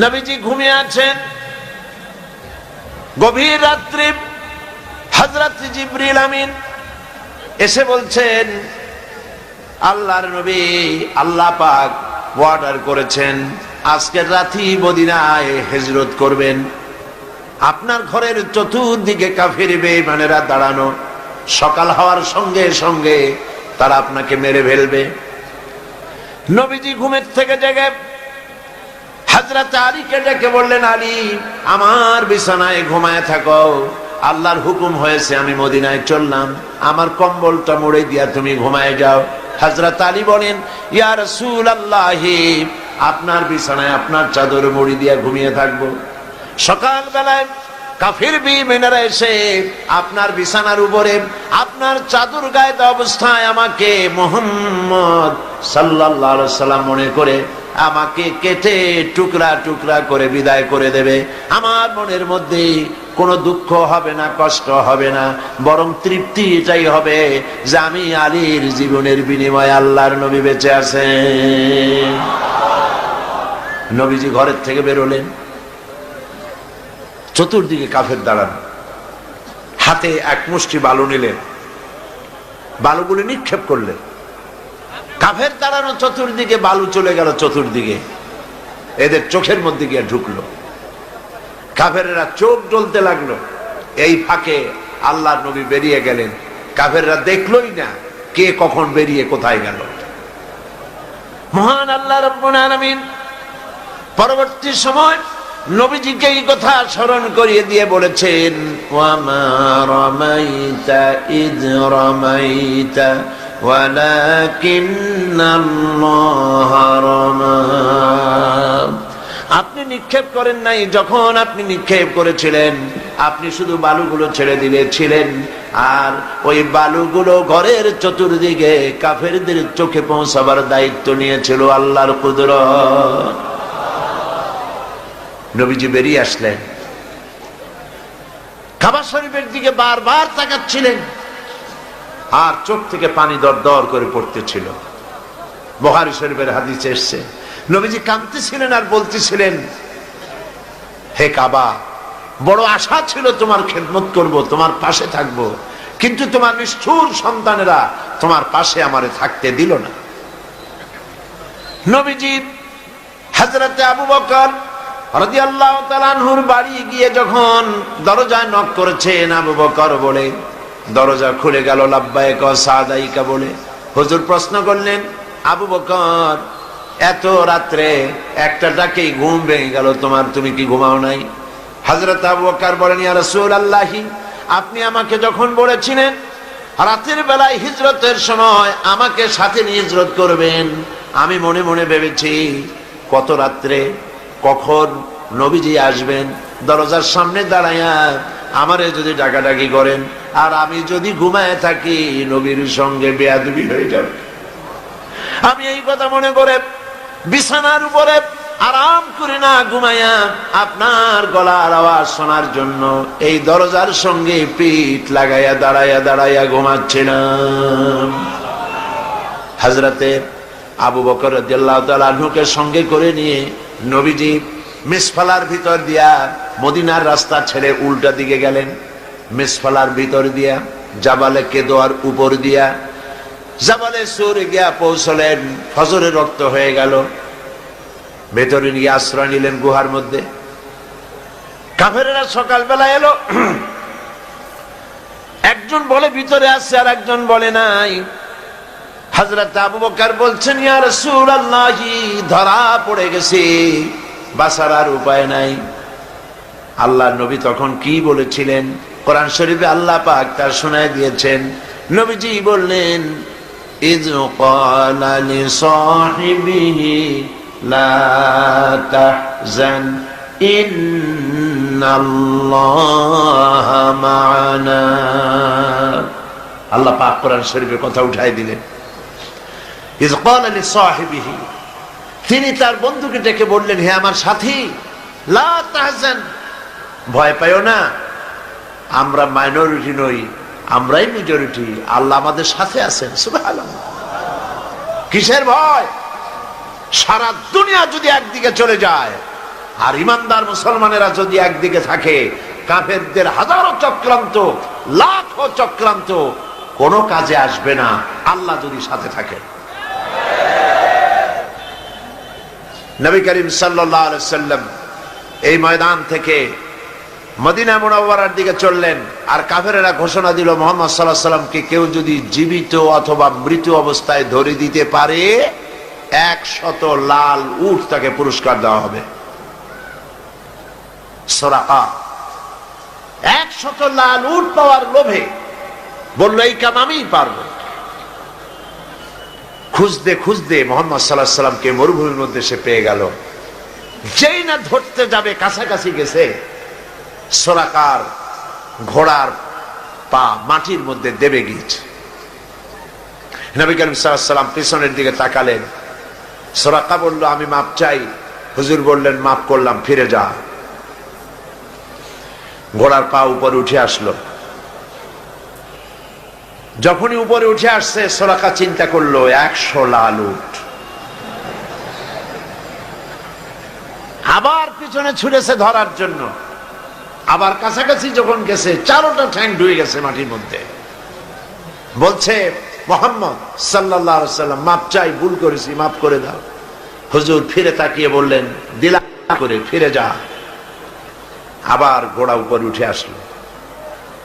নবীজি ঘুমিয়ে আছেন। গভীর রাত্রি হজরত জিব্রিল আমিন এসে বলছেন, আল্লাহর নবী আল্লাহ পাক অর্ডার করেছেন আজকের রাতি মদিনায় হেজরত করবেন। আপনার ঘরের চতুর্দিকে কাফির বেমানেরা দাঁড়ানো, সকাল হওয়ার সঙ্গে সঙ্গে তারা আপনাকে মেরে ফেলবে। নবীজি ঘুমের থেকে জেগে হাজরাতে আলীকে ডেকে বললেন, আলী, আমার বিছানায় ঘুমায় থাকো। আল্লাহর হুকুম হয়েছে, আমি মদিনায় চললাম। আমার কম্বলটা মুড়ে দিয়া তুমি ঘুমায় যাও। হাজরত আলী বলেন ইয়ার সুল আল্লাহি আপনার বিছানায় আপনার চাদর মুড়ি দিয়া ঘুমিয়ে থাকব। সকাল বেলায় কাফির বিমেনারা এসে আপনার বিছানার উপরে আপনার চাদর গায়ে অবস্থায় আমাকে মোহাম্মদ আলাইহি সাল্লাম মনে করে আমাকে কেটে টুকরা টুকরা করে বিদায় করে দেবে। আমার মনের মধ্যে কোনো দুঃখ হবে না, কষ্ট হবে না, বরং তৃপ্তি এটাই হবে যে আমি আলীর জীবনের বিনিময়ে আল্লাহর নবী বেঁচে আছেন নবীজি ঘরের থেকে বেরোলেন। চতুর্দিকে কাফের দাঁড়ান। হাতে এক মুষ্টি বালু নিলেন। বালুগুলি নিক্ষেপ করলেন। কাফের দাঁড়ানো চতুর্দিকে, বালু চলে গেল চতুর্দিকে। এদের চোখের মধ্যে গিয়ে ঢুকলো। কাফেরেরা চোখ জ্বলতে লাগল। এই ফাঁকে আল্লাহ নবী বেরিয়ে গেলেন। কাফেররা দেখলোই না কে কখন বেরিয়ে কোথায় গেল। মহান আল্লাহ রব্বুল পরবর্তী সময় নবীজিকে এই কথা স্মরণ করিয়ে দিয়ে বলেছেন ওয়ামা রমাইতা ইদ রমাইতা আপনি নিক্ষেপ করেন নাই, যখন আপনি নিক্ষেপ করেছিলেন, আপনি শুধু বালুগুলো ছেড়ে দিয়েছিলেন আর ওই বালুগুলো ঘরের চতুর্দিকে কাফেরদের চোখে পৌঁছাবার দায়িত্ব নিয়েছিল আল্লাহর কুদর নবীজি বেরিয়ে আসলেন। খাবার শরীফের দিকে বারবার তাকাচ্ছিলেন। আর চোখ থেকে পানি দর দর করে পড়তেছিল। বহারি শরীফের হাদিস এসছে, নবীজি কাঁদতেছিলেন আর বলতেছিলেন, হে কাবা, বড় আশা ছিল তোমার খেদমত করব, তোমার পাশে থাকব, কিন্তু তোমার নিষ্ঠুর সন্তানেরা তোমার পাশে আমারে থাকতে দিল না। নবীজি হাজরতে আবু বকর তাআলা আনহুর বাড়ি গিয়ে যখন দরজায় নক করেছেন, আবু বকর বলে দরজা খুলে গেল লাব্বাইক সাদাইকা বলে। হুজুর প্রশ্ন করলেন, আবু বকর, এত রাত্রে একটা ডাকেই ঘুম ভেঙে গেল, তোমার তুমি কি ঘুমাও নাই? হযরত আবু বকর বলেন, ইয়া আপনি আমাকে যখন বলেছিলেন, রাতের বেলায় হিজরতের সময় আমাকে সাথে নিয়ে হিজরত করবেন, আমি মনে মনে ভেবেছি, কত রাত্রে, কখন নবীজি আসবেন, দরজার সামনে দাঁড়াইয়া আমারে যদি ডাকাডাকি করেন, আর আমি যদি ঘুমায় থাকি, নবীর সঙ্গে বেয়াদবি হয়ে যাবে। আমি এই কথা মনে করে বিছানার উপরে আরাম করে না ঘুমাইয়া আপনার গলার আওয়াজ শোনার জন্য এই দরজার সঙ্গে পিঠ লাগাইয়া দাঁড়াইয়া দাঁড়াইয়া ঘুমাচ্ছিলাম। হাজরাতে আবু বকর আনহুকে সঙ্গে করে নিয়ে নবীজি মিসফালার ভিতর দিয়া মদিনার রাস্তা ছেড়ে উল্টা দিকে গেলেন, মিসফালার ভিতর দিয়া, জাবালে কেদোয়ার উপর দিয়া। জাবালে সুর গিয়া পৌঁছলেন, ফজরে রক্ত হয়ে গেল। ভেতরে নিয়ে আশ্রয় নিলেন গুহার মধ্যে। কাফেরেরা সকালবেলা এলো। একজন বলে, ভিতরে আসছে আর একজন বলে নাই। হাজরত আবু বকর বলছেন, ইয়া রাসূলুল্লাহি, ধরা পড়ে গেছে। বাসার আর উপায় নাই। আল্লাহ নবী তখন কি বলেছিলেন? কোরআন শরীফে আল্লাহ পাক তার শোনায় দিয়েছেন। নবীজি বললেন লা আল্লাহ পাক কোরআন শরীফের কথা উঠাই দিলেন। ইজ তিনি তার বন্ধুকে ডেকে বললেন, হে আমার সাথী, লা তাহজান ভয় পাইও না। আমরা মাইনরিটি নই, আমরাই মেজরিটি আল্লাহ আমাদের সাথে আছেন কিসের ভয়? সারা দুনিয়া যদি একদিকে চলে যায়, আর ইমানদার মুসলমানেরা যদি একদিকে থাকে, কাফেরদের হাজারো চক্রান্ত, লাখো চক্রান্ত, কোনো কাজে আসবে না, আল্লাহ যদি সাথে থাকে। নবী করিম সাল্লাম এই ময়দান থেকে মদিনা মুনাওয়ারার দিকে চললেন, আর কাফেরেরা ঘোষণা দিল, মোহাম্মদ সাল্লাহ সাল্লামকে কেউ যদি জীবিত অথবা মৃত অবস্থায় ধরে দিতে পারে, একশত লাল উঠ তাকে পুরস্কার দেওয়া হবে। একশত লাল উঠ পাওয়ার লোভে বলল, এই কাম আমিই পারব। খুঁজতে খুঁজতে মোহাম্মদ সাল্লাহ সাল্লামকে মরুভূমির মধ্যে সে পেয়ে গেল। যেই না ধরতে যাবে, কাছাকাছি গেছে সোরাকার ঘোড়ার পা মাটির মধ্যে দেবে গিয়েছে। নবী করিম সাল্লাম পিছনের দিকে তাকালেন। সোরাকা বলল, আমি মাপ চাই। হুজুর বললেন, মাপ করলাম, ফিরে যা। ঘোড়ার পা উপরে উঠে আসলো। যখনই উপরে উঠে আসছে, সোরাকা চিন্তা করল, একশো লাল উঠ। আবার পিছনে ছুটেছে ধরার জন্য। আবার কাছাকাছি যখন গেছে, চারোটা ঠ্যাং ডুয়ে গেছে মাটির মধ্যে। বলছে, মোহাম্মদ সাল্লাহ সাল্লাম মাপ চাই, ভুল করেছি মাফ করে দাও। হুজুর ফিরে তাকিয়ে বললেন দিলা করে, ফিরে যা। আবার ঘোড়া উপরে উঠে আসলো।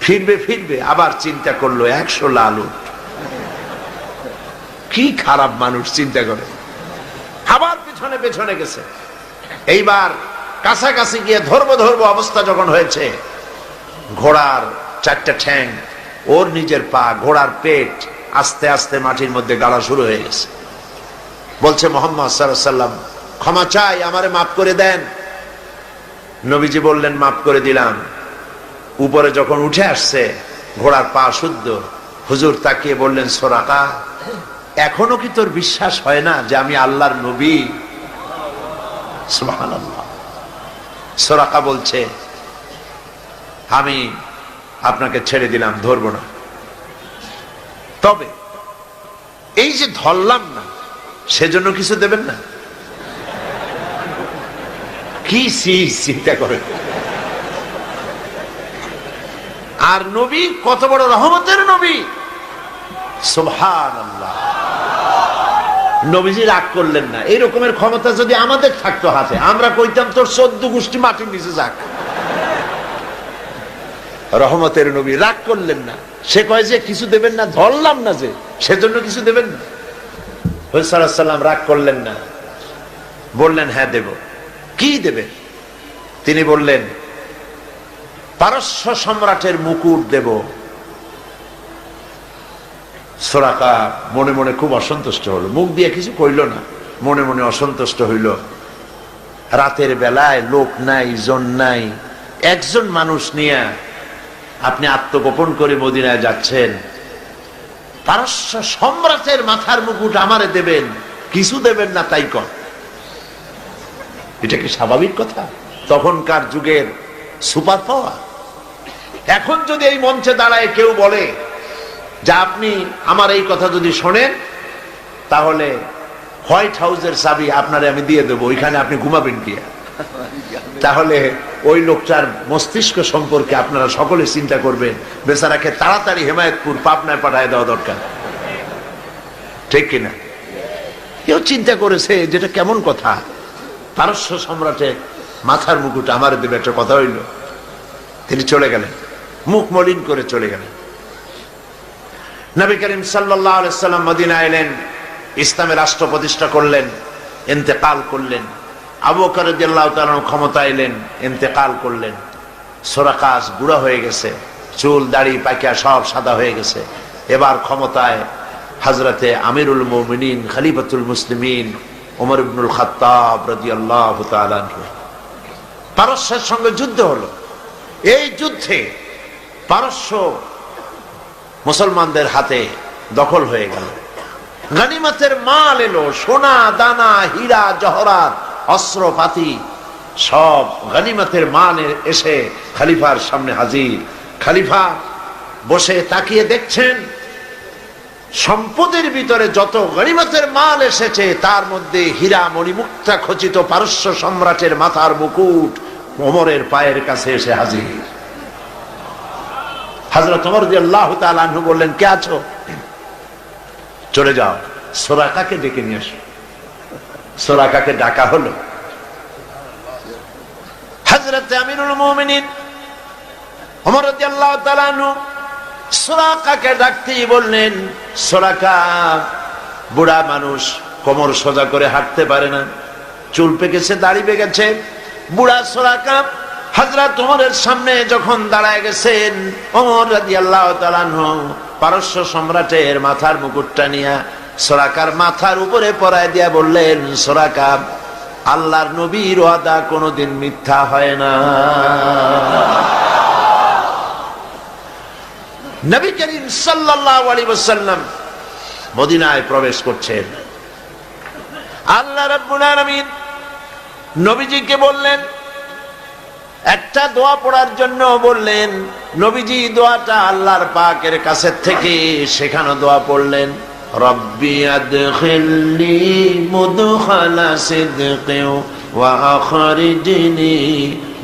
ফিরবে ফিরবে, আবার চিন্তা করল, একশো লাল কি খারাপ মানুষ, চিন্তা করে। আবার পিছনে, পেছনে গেছে। এইবার কাছাকাছি গিয়ে ধরবো ধরবো অবস্থা যখন হয়েছে, ঘোড়ার চারটা ঠ্যাং, ওর নিজের পা, ঘোড়ার পেট, আস্তে আস্তে মাটির মধ্যে গাড়া শুরু হয়ে গেছে। বলছে মোহাম্মদ সাল্লাম, ক্ষমা চাই, আমারে মাফ করে দেন। নবীজি বললেন, মাফ করে দিলাম। উপরে যখন উঠে আসছে, ঘোড়ার পা শুদ্ধ, হুজুর তাকিয়ে বললেন, সোরাকা, এখনও কি তোর বিশ্বাস হয় না যে আমি আল্লাহর নবী? সুবহানাল্লাহ। সোরাকা বলছে, আমি আপনাকে ছেড়ে দিলাম, ধরবো না। তবে এই যে ধরলাম না, সেজন্য কিছু দেবেন না? কি চিন্তা করে আর নবী কত বড় রহমতের নবী! সুবহান নবীজি রাগ করলেন না। এই রকমের ক্ষমতা যদি আমাদের থাকতো হাতে, আমরা কইতাম, তোর চোদ্দ গোষ্ঠী মাটির নিচে যাক। রহমতের নবী রাগ করলেন না। সে কয় যে, কিছু দেবেন না, ধরলাম না যে, সেজন্য কিছু দেবেন না। হসাল্লাম রাগ করলেন না। বললেন হ্যাঁ দেব। কি দেবে? তিনি বললেন, পারস্য সম্রাটের মুকুট দেব। সোরাকা মনে মনে খুব অসন্তুষ্ট হলো। মুখ দিয়ে কিছু কইল না, মনে মনে অসন্তুষ্ট হইল। রাতের বেলায় লোক নাই, জন নাই, একজন মানুষ নিয়ে আপনি আত্মগোপন করে মদিনায় যাচ্ছেন। পারস্য সম্রাটের মাথার মুকুট আমারে দেবেন, কিছু দেবেন না তাই কর। এটা কি স্বাভাবিক কথা? তখনকার যুগের সুপার পাওয়া এখন যদি এই মঞ্চে দাঁড়ায় কেউ বলে যে আপনি আমার এই কথা যদি শোনেন, তাহলে হোয়াইট হাউসের চাবি আপনারে আমি দিয়ে দেবো, ওইখানে আপনি ঘুমাবেন গিয়া। তাহলে ওই লোকটার মস্তিষ্ক সম্পর্কে আপনারা সকলে চিন্তা করবেন, বেচারাকে তাড়াতাড়ি হেমায়তপুর পাবনায় পাঠায় দেওয়া দরকার। ঠিক কিনা? কেউ চিন্তা করেছে যেটা কেমন কথা? পারস্য সম্রাটে মাথার মুকুট আমার দেবে, একটা কথা হইল। তিনি চলে গেলেন, মুখ মলিন করে চলে গেলেন। নবী করিম সাল্লাম মদিনা এলেন ইসলামের রাষ্ট্র প্রতিষ্ঠা করলেন এতেকাল করলেন। আবু করদ্দাহ ক্ষমতা এলেন এতেকাল করলেন। সোরাকাশ বুড়া হয়ে গেছে, চুল, দাড়ি পাকিয়া সব সাদা হয়ে গেছে। এবার ক্ষমতায় হাজরতে আমিরুল মোমিনিন, খালিফাতুল মুসলিমিন ওমর ইবনুল খাত্তাব রাজি আল্লাহ পারস্যের সঙ্গে যুদ্ধ হলো। এই যুদ্ধে পারস্য মুসলমানদের হাতে দখল হয়ে গেল। গানিমাতের মাল এলো, সোনা, দানা, হীরা জহরাত অস্ত্রপাতি সব গানিমাতের মাল এসে খালিফার সামনে হাজির। খালিফা বসে তাকিয়ে দেখছেন, সম্পদের ভিতরে যত গণিমতের মাল এসেছে, তার মধ্যে হীরা মণিমুক্তা খচিত পারস্য সম্রাটের মাথার মুকুট ওমরের পায়ের কাছে এসে হাজির। হাজরত ওমর আল্লাহ তালু বললেন, কে আছো? চলে যাও। সোরাকাকে ডেকে নিয়ে আসো। সোরাকাকে ডাকা হলো। হজরত আমিরুল মোমিনিন আল্লাহ সোরাকাকে ডাকতেই বললেন, সোরাকা, বুড়া মানুষ কোমর সোজা করে হাঁটতে পারে না। চুল পেকেছে, দাড়ি পেকেছে। বুড়া সোরাকা হাজরা তোমরের সামনে যখন দাঁড়ায় গেছেন ওমর রাজি আল্লাহ পারস্য সম্রাটের মাথার মুকুটটা নিয়ে সোরাকার মাথার উপরে পরায় দিয়া বললেন, সোরাকা, আল্লাহর নবীর ওয়াদা কোনোদিন মিথ্যা হয় না। নবী করিম সাল্লাল্লাহু আলাইহি ওয়াসাল্লাম মদিনায় প্রবেশ করছেন। আল্লাহ রাব্বুল আলামিন নবীজিকে বললেন একটা দোয়া পড়ার জন্য বললেন নবীজি দোয়াটা আল্লাহর পাকের কাছে থেকে সেখানে দোয়া পড়লেন রব্বি আদখিলনি মুদখালা সিদকিন ওয়া আখরিজনি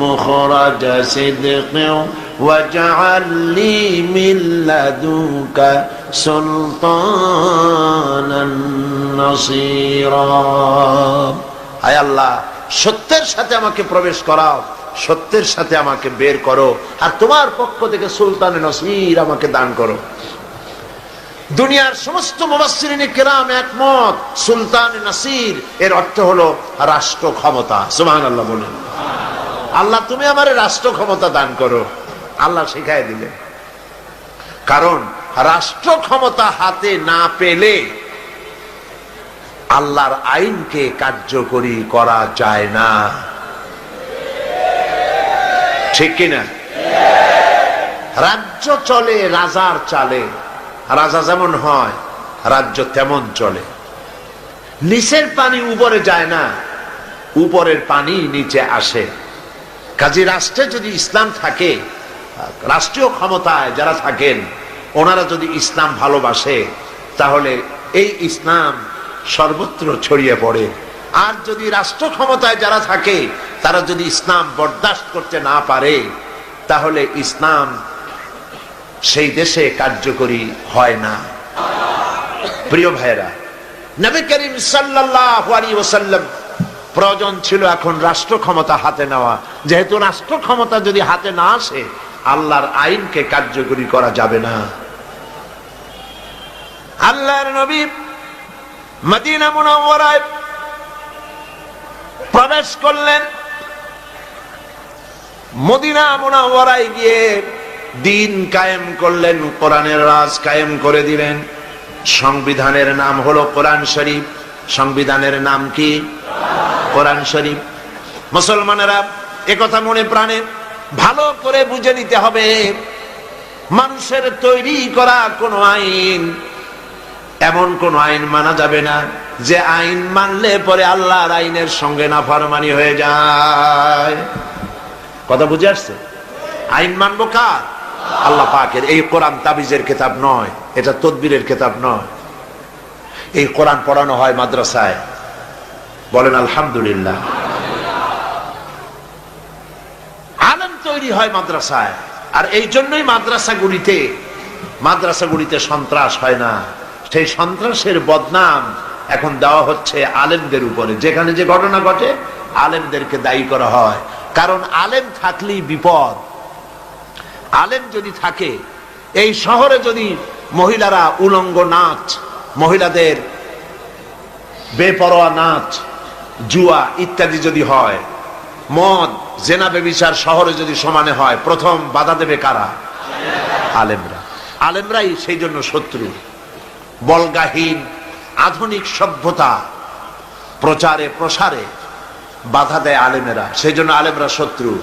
মুখরাজা সিদকিন واجعل لي من لدنك سلطانا نصيرا আয় আল্লাহ সত্যের সাথে আমাকে প্রবেশ করাও সত্যের সাথে আমাকে বের করো আর তোমার পক্ষ থেকে সুলতানে নসির আমাকে দান করো। দুনিয়ার সমস্ত মুবাসসিরিনে কেরাম একমত, সুলতান নাসির। এর অর্থ হলো রাষ্ট্র ক্ষমতা। সুবহানাল্লাহ বলেন। আল্লাহ, তুমি আমার রাষ্ট্র ক্ষমতা দান করো। আল্লাহ শিখাই দিলে কারণ রাষ্ট্র ক্ষমতা হাতে না পেলে আল্লাহর আইনকে কার্যকরী করা যায় না। ঠিক কিনা? রাজ্য চলে, রাজার চালে। রাজা যেমন হয়, রাজ্য তেমন চলে। নিচের পানি উপরে যায় না, উপরের পানি নিচে আসে। কাজী রাষ্ট্রে যদি ইসলাম থাকে, রাষ্ট্রীয় ক্ষমতায় যারা থাকেন, ওনারা যদি ইসলাম ভালোবাসে, তাহলে এই ইসলাম সর্বত্র ছড়িয়ে পড়ে। আর যদি রাষ্ট্র ক্ষমতায় যারা থাকে তারা যদি ইসলাম বরদাস্ত করতে না পারে, তাহলে ইসলাম সেই দেশে কার্যকরী হয় না। প্রিয় ভাইরা নবী করিম আলাইহি প্রয়োজন ছিল এখন রাষ্ট্র ক্ষমতা হাতে নেওয়া। যেহেতু রাষ্ট্র ক্ষমতা যদি হাতে না আসে, আল্লাহর আইনকে কার্যকরী করা যাবে না। আল্লাহর নবী মদিনা মুনাওয়ারায় প্রবেশ করলেন। মদিনা মুনাওয়ারায় গিয়ে দিন কায়েম করলেন, কোরআনের রাজ কায়েম করে দিলেন। সংবিধানের নাম হলো কোরআন শরীফ। সংবিধানের নাম কি? কোরআন শরীফ। মুসলমানেরা একথা মনে প্রাণে ভালো করে বুঝে নিতে হবে। মানুষের তৈরি করা কোন আইন, এমন কোন আইন মানা যাবে না যে আইন মানলে পরে আল্লাহর আইনের সঙ্গে না ফারমানি হয়ে যায়। কথা বুঝে আসছে? আইন মানবো কার? আল্লাহ পাকের এই কোরআন তাবিজের কেতাব নয়, এটা তদবিরের কেতাব নয়। এই কোরআন পড়ানো হয় মাদ্রাসায়। বলেন, আলহামদুলিল্লাহ। আলম তৈরি হয় মাদ্রাসায়, আর এই জন্যই মাদ্রাসাগুলিতে মাদ্রাসাগুলিতে সন্ত্রাস হয় না। সেই সন্ত্রাসের বদনাম এখন দেওয়া হচ্ছে আলেমদের উপরে। যেখানে যে ঘটনা ঘটে, আলেমদেরকে দায়ী করা হয়। কারণ আলেম থাকলেই বিপদ। আলেম যদি থাকে, এই শহরে যদি মহিলারা উলঙ্গ নাচ, মহিলাদের বেপরোয়া নাচ, জুয়া ইত্যাদি যদি হয়, মদ, জেনা বেবিচার শহরে যদি সমানে হয়, প্রথম বাধা দেবে কারা? আলেমরা। আলেমরাই সেই জন্য শত্রু। বলগাহীন, আধুনিক সভ্যতা, প্রচারে প্রসারে বাধা দেয় আলেমেরা। সেই জন্য আলেমরা শত্রু।